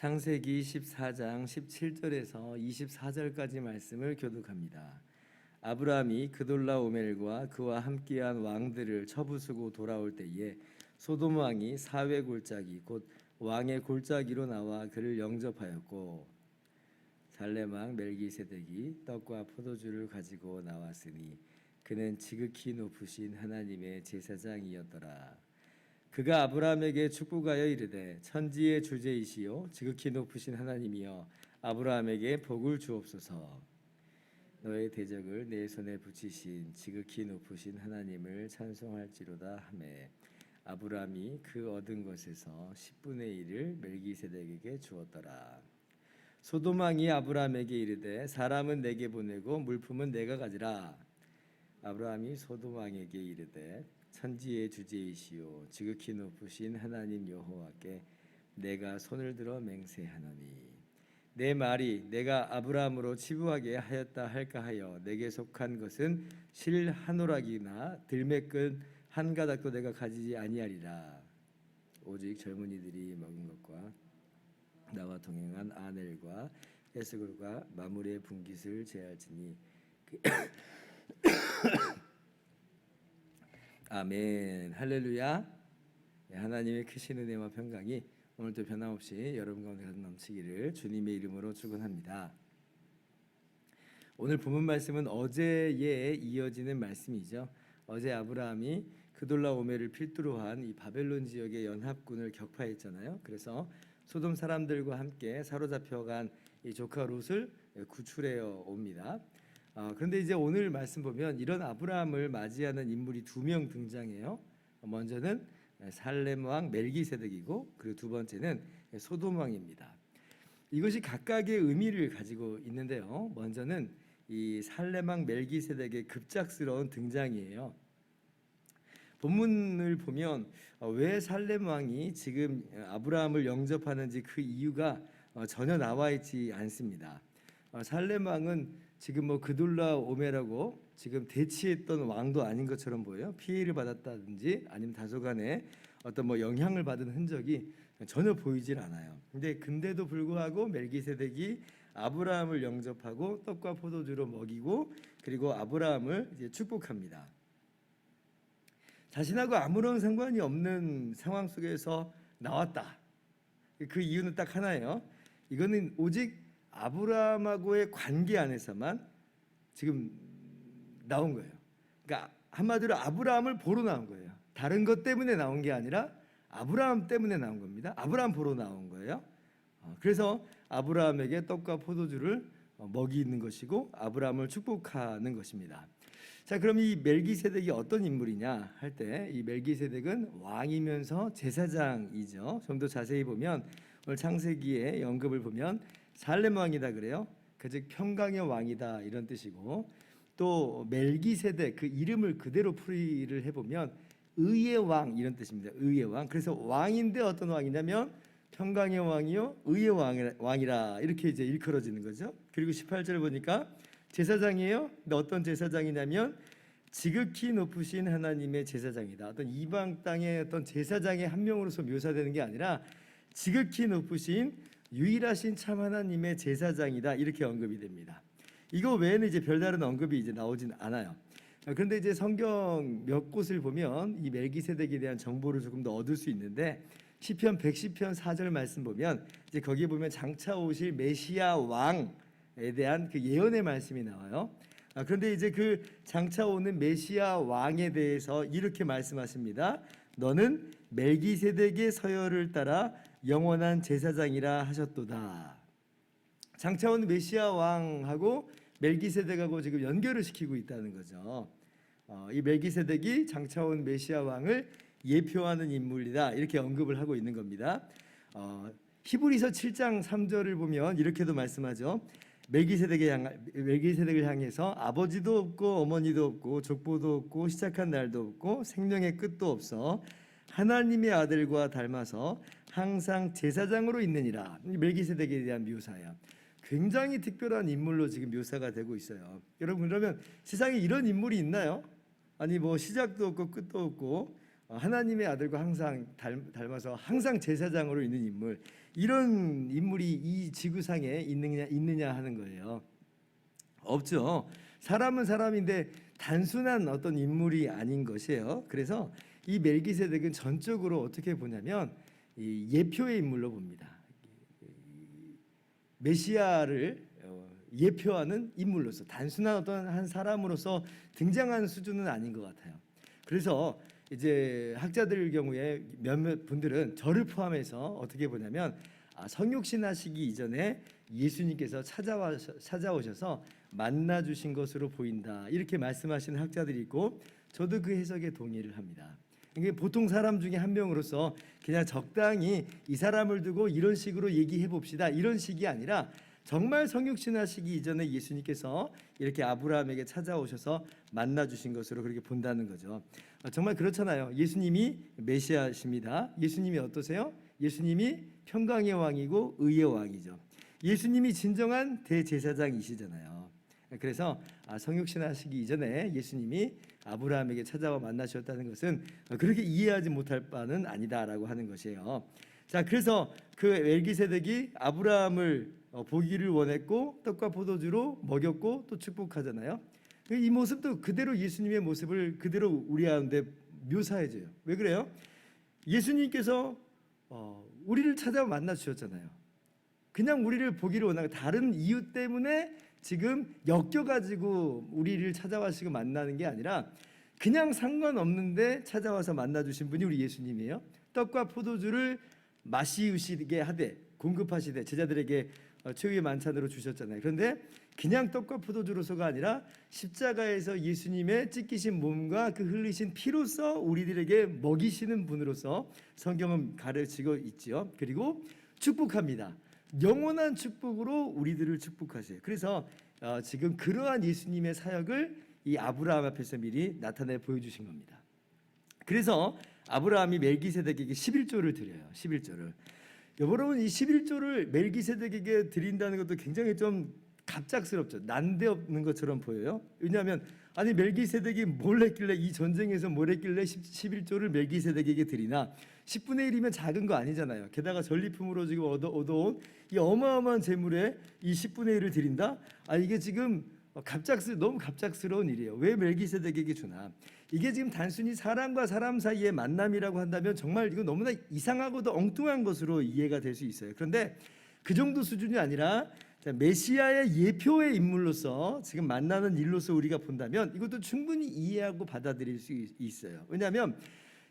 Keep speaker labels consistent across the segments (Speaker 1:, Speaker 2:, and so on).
Speaker 1: 창세기 14장 17절에서 24절까지 말씀을 교독합니다. 아브라함이 그돌라 오멜과 그와 함께한 왕들을 처부수고 돌아올 때에 소돔 왕이 사회 골짜기 곧 왕의 골짜기로 나와 그를 영접하였고 왕 멜기세덱이 떡과 포도주를 가지고 나왔으니 그는 지극히 높으신 하나님의 제사장이었더라. 그가 아브라함에게 축복하여 이르되 천지의 주제이시요 지극히 높으신 하나님이여 아브라함에게 복을 주옵소서. 너의 대적을 내 손에 붙이신 지극히 높으신 하나님을 찬송할지로다 하매 아브라함이 그 얻은 것에서 10분의 1을 멜기세덱에게 주었더라. 소돔 왕이 아브라함에게 이르되 사람은 내게 보내고 물품은 내가 가지라. 아브라함이 소돔 왕에게 이르되 천지의 주제이시요 지극히 높으신 하나님 여호와께 내가 손을 들어 맹세하노니 내 말이 내가 아브라함으로 치부하게 하였다 할까 하여 내게 속한 것은 실 한 오락이나 들매끈 한 가닥도 내가 가지지 아니하리라. 오직 젊은이들이 먹은 것과 나와 동행한 아넬과 에스골과 마물의 분깃을 제할지니 그 아멘. 할렐루야. 네, 하나님의 크신 은혜와 평강이 오늘도 변함없이 여러분 가운데 가득 넘치기를 주님의 이름으로 축원합니다. 오늘 본문 말씀은 어제에 이어지는 말씀이죠. 어제 아브라함이 그돌라오메를 필두로 한 이 바벨론 지역의 연합군을 격파했잖아요. 그래서 소돔 사람들과 함께 사로잡혀간 이 조카 롯을 구출해어 옵니다. 어, 그런데 이제 오늘 말씀 보면 이런 아브라함을 맞이하는 인물이 두 명 등장해요. 먼저는 살렘 왕 멜기세덱이고 그리고 두 번째는 소돔 왕입니다. 이것이 각각의 의미를 가지고 있는데요. 먼저는 이 살렘 왕 멜기세덱의 급작스러운 등장이에요. 본문을 보면 어, 왜 살렘 왕이 지금 아브라함을 영접하는지 그 이유가 어, 전혀 나와 있지 않습니다. 어, 살렘 왕은 지금 뭐 그둘라 오메라고 지금 대치했던 왕도 아닌 것처럼 보여요. 피해를 받았다든지 아니면 다소간에 어떤 뭐 영향을 받은 흔적이 전혀 보이질 않아요. 근데 근데도 불구하고 멜기세덱이 아브라함을 영접하고 떡과 포도주로 먹이고 그리고 아브라함을 축복합니다. 자신하고 아무런 상관이 없는 상황 속에서 나왔다. 그 이유는 딱 하나예요. 이거는 오직 아브라함하고의 관계 안에서만 지금 나온 거예요. 그러니까 한마디로 아브라함을 보러 나온 거예요. 다른 것 때문에 나온 게 아니라 아브라함 때문에 나온 겁니다. 아브라함 보러 나온 거예요. 어, 그래서 아브라함에게 떡과 포도주를 어, 먹이는 것이고 아브라함을 축복하는 것입니다. 자, 그럼 이 멜기세덱이 어떤 인물이냐 할 때 이 멜기세덱은 왕이면서 제사장이죠. 좀 더 자세히 보면 오늘 창세기의 언급을 보면 살렘 왕이다 그래요. 그즉 평강의 왕이다 이런 뜻이고 또 멜기세덱 그 이름을 그대로 풀이를 해보면 의의 왕 이런 뜻입니다. 의의 왕. 그래서 왕인데 어떤 왕이냐면 평강의 왕이요 의의 왕이라 이렇게 이제 일컬어지는 거죠. 그리고 18절을 보니까 제사장이에요. 근데 어떤 제사장이냐면 지극히 높으신 하나님의 제사장이다. 어떤 이방 땅의 어떤 제사장의 한 명으로서 묘사되는 게 아니라 지극히 높으신 유일하신 참 하나님의 제사장이다. 이렇게 언급이 됩니다. 이거 외에는 이제 별다른 언급이 이제 나오진 않아요. 그런데 이제 성경 몇 곳을 보면 이 멜기세덱에 대한 정보를 조금 더 얻을 수 있는데 시편 110편 4절 말씀 보면 이제 거기에 보면 장차 오실 메시아 왕에 대한 그 예언의 말씀이 나와요. 아, 그런데 이제 그 장차 오는 메시아 왕에 대해서 이렇게 말씀하십니다. 너는 멜기세덱의 서열을 따라 영원한 제사장이라 하셨도다. 장차 오는 메시아 왕하고 멜기세덱하고 지금 연결을 시키고 있다는 거죠. 어, 이 멜기세덱이 장차 온 메시아 왕을 예표하는 인물이다 이렇게 언급을 하고 있는 겁니다. 어, 히브리서 7장 3절을 보면 이렇게도 말씀하죠. 멜기세덱을 향해서 아버지도 없고 어머니도 없고 족보도 없고 시작한 날도 없고 생명의 끝도 없어 하나님의 아들과 닮아서 항상 제사장으로 있느니라. 이 멜기세덱에 대한 묘사야. 굉장히 특별한 인물로 지금 묘사가 되고 있어요. 여러분 그러면 세상에 이런 인물이 있나요? 아니 뭐 시작도 없고 끝도 없고 어, 하나님의 아들과 항상 닮, 닮아서 항상 제사장으로 있는 인물 이런 인물이 이 지구상에 있느냐 있느냐 하는 거예요. 없죠. 사람은 사람인데 단순한 어떤 인물이 아닌 것이에요. 그래서 이 멜기세덱은 전적으로 어떻게 보냐면 이 예표의 인물로 봅니다. 메시아를 어, 예표하는 인물로서 단순한 어떤 한 사람으로서 등장하는 수준은 아닌 것 같아요. 그래서 이제 학자들 경우에 몇몇 분들은 저를 포함해서 어떻게 보냐면 아, 성육신 하시기 이전에 예수님께서 찾아와 찾아오셔서 만나 주신 것으로 보인다 이렇게 말씀하시는 학자들이 있고 저도 그 해석에 동의를 합니다. 이게 보통 사람 중에 한 명으로서 그냥 적당히 이 사람을 두고 이런 식으로 얘기해 봅시다 이런 식이 아니라 정말 성육신하시기 이전에 예수님께서 이렇게 아브라함에게 찾아오셔서 만나 주신 것으로 그렇게 본다는 거죠. 아, 정말 그렇잖아요. 예수님이 메시아십니다. 예수님이 어떠세요? 예수님이 평강의 왕이고 의의 왕이죠. 예수님이 진정한 대제사장이시잖아요. 그래서 아, 성육신하시기 이전에 예수님이 아브라함에게 찾아와 만나셨다는 것은 그렇게 이해하지 못할 바는 아니다라고 하는 것이에요. 자, 그래서 그 멜기세덱이 아브라함을 어, 보기를 원했고 떡과 포도주로 먹였고 또 축복하잖아요. 이 모습도 그대로 예수님의 모습을 그대로 우리 가운데 묘사해줘요. 왜 그래요? 예수님께서 어, 우리를 찾아 만나 주셨잖아요. 그냥 우리를 보기를 원하고 다른 이유 때문에 지금 엮여가지고 우리를 찾아와시고 만나는 게 아니라 그냥 상관없는데 찾아와서 만나 주신 분이 우리 예수님이에요. 떡과 포도주를 마시우시게 하되 공급하시되 제자들에게 어, 최후의 만찬으로 주셨잖아요. 그런데 그냥 떡과 포도주로서가 아니라 십자가에서 예수님의 찢기신 몸과 그 흘리신 피로서 우리들에게 먹이시는 분으로서 성경은 가르치고 있지요. 그리고 축복합니다. 영원한 축복으로 우리들을 축복하세요. 그래서 어, 지금 그러한 예수님의 사역을 이 아브라함 앞에서 미리 나타내 보여주신 겁니다. 그래서 아브라함이 멜기세덱에게 11조를 드려요. 11조를. 여러분 이 11조를 멜기세덱에게 드린다는 것도 굉장히 좀 갑작스럽죠. 난데없는 것처럼 보여요. 왜냐하면 아니 멜기세덱이 뭘 했길래 이 전쟁에서 뭘 했길래 11조를 멜기세덱에게 드리나 10분의 1이면 작은 거 아니잖아요. 게다가 전리품으로 지금 얻어, 얻어온 이 어마어마한 재물에 이 10분의 1을 드린다? 아 이게 지금 갑작스 너무 갑작스러운 일이에요. 왜 멜기세덱에게 주나? 이게 지금 단순히 사람과 사람 사이의 만남이라고 한다면 정말 이거 너무나 이상하고도 엉뚱한 것으로 이해가 될 수 있어요. 그런데 그 정도 수준이 아니라 자, 메시아의 예표의 인물로서 지금 만나는 일로서 우리가 본다면 이것도 충분히 이해하고 받아들일 수 있- 있어요. 왜냐하면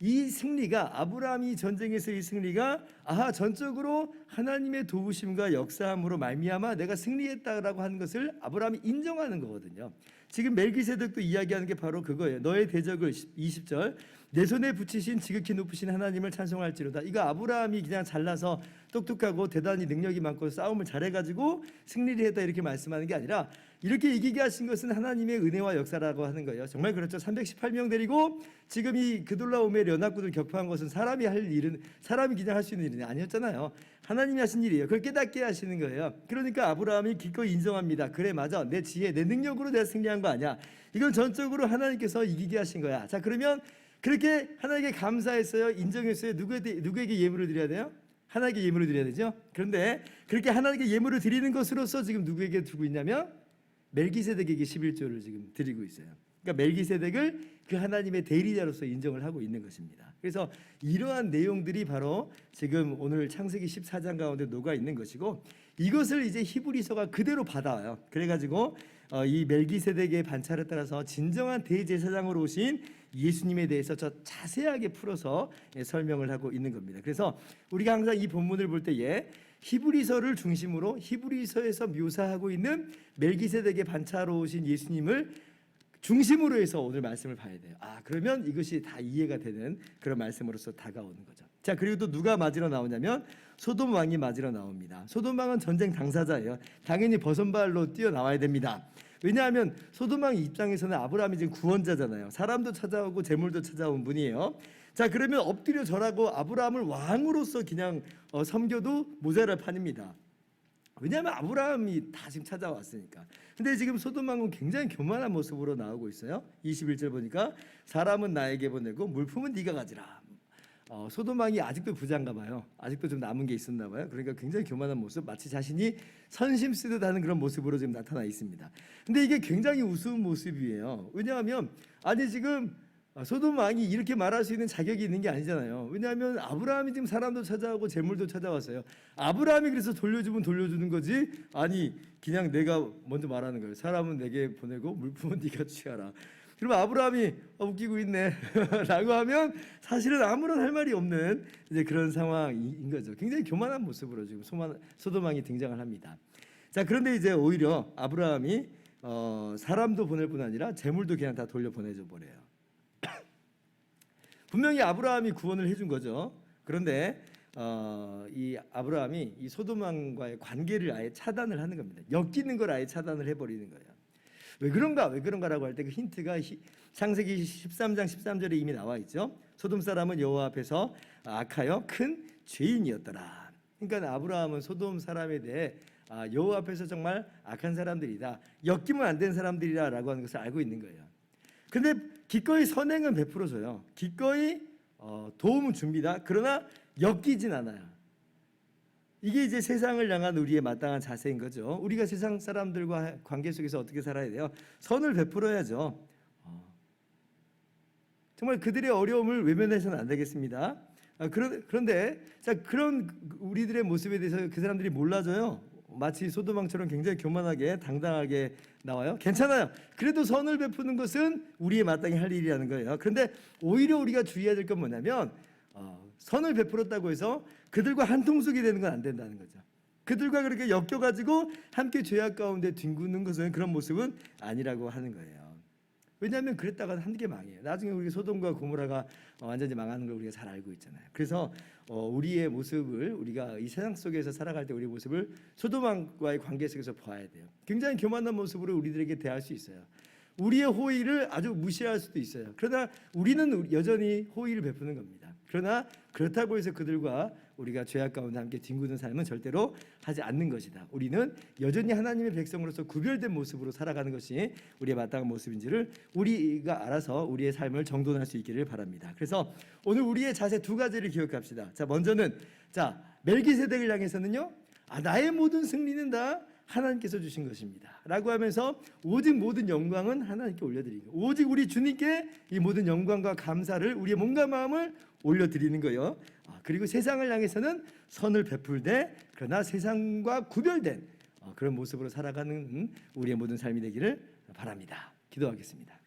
Speaker 1: 이 승리가 아브라함이 전쟁에서의 승리가 아하 전적으로 하나님의 도우심과 역사함으로 말미암아 내가 승리했다라고 하는 것을 아브라함이 인정하는 거거든요. 지금 멜기세덱도 이야기하는 게 바로 그거예요. 너의 대적을 20절 내 손에 붙이신 지극히 높으신 하나님을 찬송할지로다. 이거 아브라함이 그냥 잘나서 똑똑하고 대단히 능력이 많고 싸움을 잘해가지고 승리를 했다 이렇게 말씀하는 게 아니라 이렇게 이기게 하신 것은 하나님의 은혜와 역사라고 하는 거예요. 정말 그렇죠. 318명 데리고 지금 이 그돌라오멜 연합군을 격파한 것은 사람이 할 일은 사람이 그냥 할 수 있는 일이 아니었잖아요. 하나님이 하신 일이에요. 그걸 깨닫게 하시는 거예요. 그러니까 아브라함이 기꺼이 인정합니다. 그래 맞아. 내 지혜, 내 능력으로 내가 승리한 거 아니야. 이건 전적으로 하나님께서 이기게 하신 거야. 자 그러면 그렇게 하나님께 감사했어요. 인정했어요. 누구에게 누구에게 예물을 드려야 돼요? 하나님께 예물을 드려야 되죠. 그런데 그렇게 하나님께 예물을 드리는 것으로서 지금 누구에게 두고 있냐면 멜기세덱에게 11조를 지금 드리고 있어요. 그러니까 멜기세덱을 그 하나님의 대리자로서 인정을 하고 있는 것입니다. 그래서 이러한 내용들이 바로 지금 오늘 창세기 14장 가운데 녹아 있는 것이고 이것을 이제 히브리서가 그대로 받아와요. 그래가지고 어, 이 멜기세덱의 반차를 따라서 진정한 대제사장으로 오신 예수님에 대해서 저 자세하게 풀어서 예, 설명을 하고 있는 겁니다. 그래서 우리가 항상 이 본문을 볼 때에 히브리서를 중심으로 히브리서에서 묘사하고 있는 멜기세덱의 반차로 오신 예수님을 중심으로 해서 오늘 말씀을 봐야 돼요. 아, 그러면 이것이 다 이해가 되는 그런 말씀으로서 다가오는 거죠. 자 그리고 또 누가 맞으러 나오냐면 소돔 왕이 맞으러 나옵니다. 소돔 왕은 전쟁 당사자예요. 당연히 버선발로 뛰어 나와야 됩니다. 왜냐하면 소돔 왕 입장에서는 아브라함이 지금 구원자잖아요. 사람도 찾아오고 재물도 찾아온 분이에요. 자 그러면 엎드려 절하고 아브라함을 왕으로서 그냥 어, 섬겨도 모자랄 판입니다. 왜냐하면 아브라함이 다 지금 찾아왔으니까. 근데 지금 소돔 왕은 굉장히 교만한 모습으로 나오고 있어요. 21절 보니까 사람은 나에게 보내고 물품은 네가 가지라. 어, 소돔 왕이 아직도 부자인가 봐요. 아직도 좀 남은 게 있었나 봐요. 그러니까 굉장히 교만한 모습, 마치 자신이 선심 쓰듯 하는 그런 모습으로 지금 나타나 있습니다. 근데 이게 굉장히 우스운 모습이에요. 왜냐하면 아니 지금 아, 소돔 왕이 이렇게 말할 수 있는 자격이 있는 게 아니잖아요. 왜냐하면 아브라함이 지금 사람도 찾아오고 재물도 찾아왔어요. 아브라함이 그래서 돌려주면 돌려주는 거지. 아니 그냥 내가 먼저 말하는 거예요. 사람은 내게 보내고 물품은 네가 취하라. 그러면 아브라함이 어, 웃기고 있네라고 하면 사실은 아무런 할 말이 없는 이제 그런 상황인 거죠. 굉장히 교만한 모습으로 지금 소만, 소돔 왕이 등장을 합니다. 자 그런데 이제 오히려 아브라함이 어, 사람도 보낼 뿐 아니라 재물도 그냥 다 돌려 보내줘 버려요. 분명히 아브라함이 구원을 해준 거죠. 그런데 어, 이 아브라함이 이 소돔왕과의 관계를 아예 차단을 하는 겁니다. 엮이는 걸 아예 차단을 해버리는 거예요. 왜 그런가? 왜 그런가라고 할 때 그 힌트가 히- 창세기 13장 13절에 이미 나와 있죠. 소돔 사람은 여호와 앞에서 악하여 큰 죄인이었더라. 그러니까 아브라함은 소돔 사람에 대해 아, 여호와 앞에서 정말 악한 사람들이다. 엮이면 안 되는 사람들이다라고 하는 것을 알고 있는 거예요. 근데 기꺼이 선행은 베풀어줘요. 기꺼이 어, 도움은 줍니다. 그러나 엮이진 않아요. 이게 이제 세상을 향한 우리의 마땅한 자세인 거죠. 우리가 세상 사람들과 관계 속에서 어떻게 살아야 돼요? 선을 베풀어야죠. 어. 정말 그들의 어려움을 외면해서는 안 되겠습니다. 아, 그런, 그런데 자 그런 우리들의 모습에 대해서 그 사람들이 몰라줘요. 마치 소도망처럼 굉장히 교만하게 당당하게 나와요. 괜찮아요. 그래도 선을 베푸는 것은 우리의 마땅히 할 일이라는 거예요. 그런데 오히려 우리가 주의해야 될 건 뭐냐면 어, 선을 베풀었다고 해서 그들과 한통속이 되는 건 안 된다는 거죠. 그들과 그렇게 엮여가지고 함께 죄악 가운데 뒹구는 것은 그런 모습은 아니라고 하는 거예요. 왜냐하면 그랬다가 한 개 망해요. 나중에 우리 소돔과 고모라가 어, 완전히 망하는 걸 우리가 잘 알고 있잖아요. 그래서 어, 우리의 모습을 우리가 이 세상 속에서 살아갈 때 우리 모습을 소돔과의 관계 속에서 봐야 돼요. 굉장히 교만한 모습으로 우리들에게 대할 수 있어요. 우리의 호의를 아주 무시할 수도 있어요. 그러나 우리는 여전히 호의를 베푸는 겁니다. 그러나 그렇다고 해서 그들과 우리가 죄악 가운데 함께 뒹구는 삶은 절대로 하지 않는 것이다. 우리는 여전히 하나님의 백성으로서 구별된 모습으로 살아가는 것이 우리의 마땅한 모습인지를 우리가 알아서 우리의 삶을 정돈할 수 있기를 바랍니다. 그래서 오늘 우리의 자세 두 가지를 기억합시다. 자, 먼저는 자 멜기세덱을 향해서는요. 아 나의 모든 승리는 다 하나님께서 주신 것입니다. 라고 하면서 오직 모든 영광은 하나님께 올려드리는. 오직 우리 주님께 이 모든 영광과 감사를 우리의 몸과 마음을 올려드리는 거예요. 아, 그리고 세상을 향해서는 선을 베풀되 그러나 세상과 구별된 어, 그런 모습으로 살아가는 우리의 모든 삶이 되기를 바랍니다. 기도하겠습니다.